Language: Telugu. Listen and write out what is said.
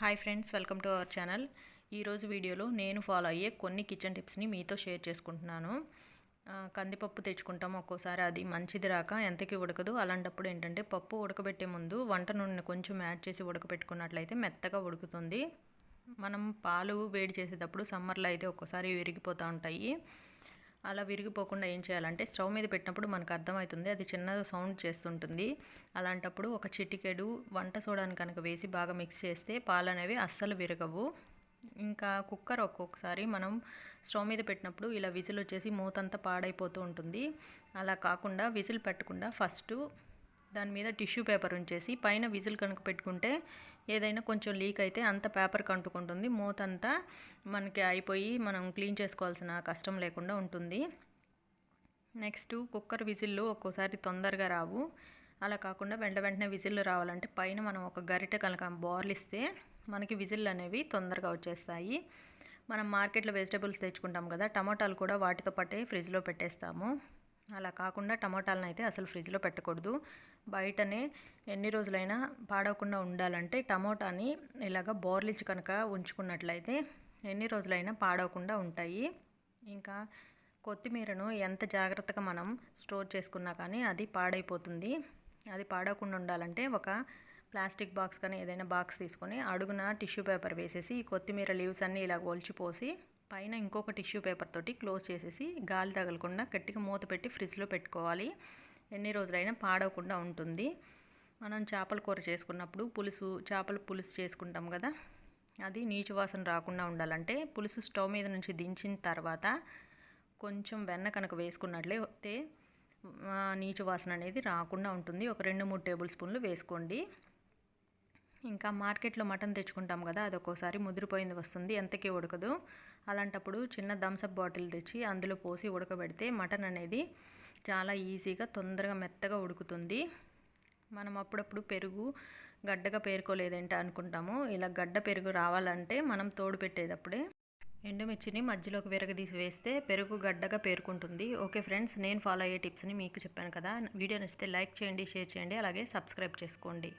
Hi friends welcome to our channel ఈరోజు వీడియోలో నేను ఫాలో అయ్యే కొన్ని కిచెన్ టిప్స్ని మీతో షేర్ చేసుకుంటున్నాను. కందిపప్పు తెచ్చుకుంటాం ఒక్కోసారి అది మంచిది రాక ఎంతకి ఉడకదు. అలాంటప్పుడు ఏంటంటే పప్పు ఉడకబెట్టే ముందు వంట నూనె కొంచెం యాడ్ చేసి ఉడకబెట్టుకున్నట్లయితే మెత్తగా ఉడుకుతుంది. మనం పాలు వేడి చేసేటప్పుడు సమ్మర్లో అయితే ఒక్కోసారి విరిగిపోతూ ఉంటాయి. అలా విరిగిపోకుండా ఏం చేయాలంటే స్టవ్ మీద పెట్టినప్పుడు మనకు అర్థమవుతుంది. అది చిన్నగా సౌండ్ చేస్తుంటుంది. అలాంటప్పుడు ఒక చిటికెడు వంట సోడాని కనుక వేసి బాగా మిక్స్ చేస్తే పాలు అనేవి అస్సలు విరగవు. ఇంకా కుక్కర్ ఒక్కొక్కసారి మనం స్టవ్ మీద పెట్టినప్పుడు ఇలా విజిల్ వచ్చేసి మూతంతా పాడైపోతూ ఉంటుంది. అలా కాకుండా విజిల్ పెట్టకుండా ఫస్ట్ దాని మీద టిష్యూ పేపర్ ఉంచేసి పైన విజిల్ కనుక పెట్టుకుంటే ఏదైనా కొంచెం లీక్ అయితే అంత పేపర్కి అంటుకుంటుంది మూత అంతా మనకి అయిపోయి మనం క్లీన్ చేసుకోవాల్సిన కష్టం లేకుండా ఉంటుంది. నెక్స్ట్ కుక్కర్ విజిల్లు ఒక్కోసారి తొందరగా రావు. అలా కాకుండా వెంట వెంటనే విజిల్లు రావాలంటే పైన మనం ఒక గరిటె కనుక బోర్లిస్తే మనకి విజిల్ అనేవి తొందరగా వచ్చేస్తాయి. మనం మార్కెట్లో వెజిటబుల్స్ తెచ్చుకుంటాం కదా టమాటాలు కూడా వాటితో పాటే ఫ్రిడ్జ్లో పెట్టేస్తాము. అలా కాకుండా టమాటాలను అయితే అసలు ఫ్రిడ్జ్లో పెట్టకూడదు. బయటనే ఎన్ని రోజులైనా పాడవకుండా ఉండాలంటే టమోటాని ఇలాగ బోర్లిచ్చి కనుక ఉంచుకున్నట్లయితే ఎన్ని రోజులైనా పాడవకుండా ఉంటాయి. ఇంకా కొత్తిమీరను ఎంత జాగ్రత్తగా మనం స్టోర్ చేసుకున్నా కానీ అది పాడైపోతుంది. అది పాడకుండా ఉండాలంటే ఒక ప్లాస్టిక్ బాక్స్ కానీ ఏదైనా బాక్స్ తీసుకొని అడుగున టిష్యూ పేపర్ వేసేసి ఈ కొత్తిమీర లీవ్స్ అన్నీ ఇలా ఒలిచిపోసి పైన ఇంకొక టిష్యూ పేపర్ తోటి క్లోజ్ చేసేసి గాలి తగలకుండా గట్టిగా మూత పెట్టి ఫ్రిడ్జ్లో పెట్టుకోవాలి. ఎన్ని రోజులైనా పాడవకుండా ఉంటుంది. మనం చేపల కూర చేసుకున్నప్పుడు పులుసు చేపల పులుసు చేసుకుంటాం కదా. అది నీచు వాసన రాకుండా ఉండాలంటే పులుసు స్టవ్ మీద నుంచి దించిన తర్వాత కొంచెం వెన్న కనుక వేసుకున్నట్లయితే నీచు వాసన అనేది రాకుండా ఉంటుంది. ఒక రెండు మూడు టేబుల్ స్పూన్లు వేసుకోండి. ఇంకా మార్కెట్లో మటన్ తెచ్చుకుంటాం కదా అది ఒక్కోసారి ముదిరిపోయింది వస్తుంది ఎంతకీ ఉడకదు. అలాంటప్పుడు చిన్న థమ్సప్ బాటిల్ తెచ్చి అందులో పోసి ఉడకబెడితే మటన్ అనేది చాలా ఈజీగా తొందరగా మెత్తగా ఉడుకుతుంది. మనం అప్పుడప్పుడు పెరుగు గడ్డగా పేరుకోలేదంటే అనుకుంటాము. ఇలా గడ్డ పెరుగు రావాలంటే మనం తోడు పెట్టేటప్పుడే ఎండుమిర్చిని మధ్యలోకి విరగదీసి వేస్తే పెరుగు గడ్డగా పేరుకుంటుంది. ఓకే ఫ్రెండ్స్ నేను ఫాలో అయ్యే టిప్స్ని మీకు చెప్పాను కదా. వీడియో నచ్చితే లైక్ చేయండి షేర్ చేయండి అలాగే సబ్స్క్రైబ్ చేసుకోండి.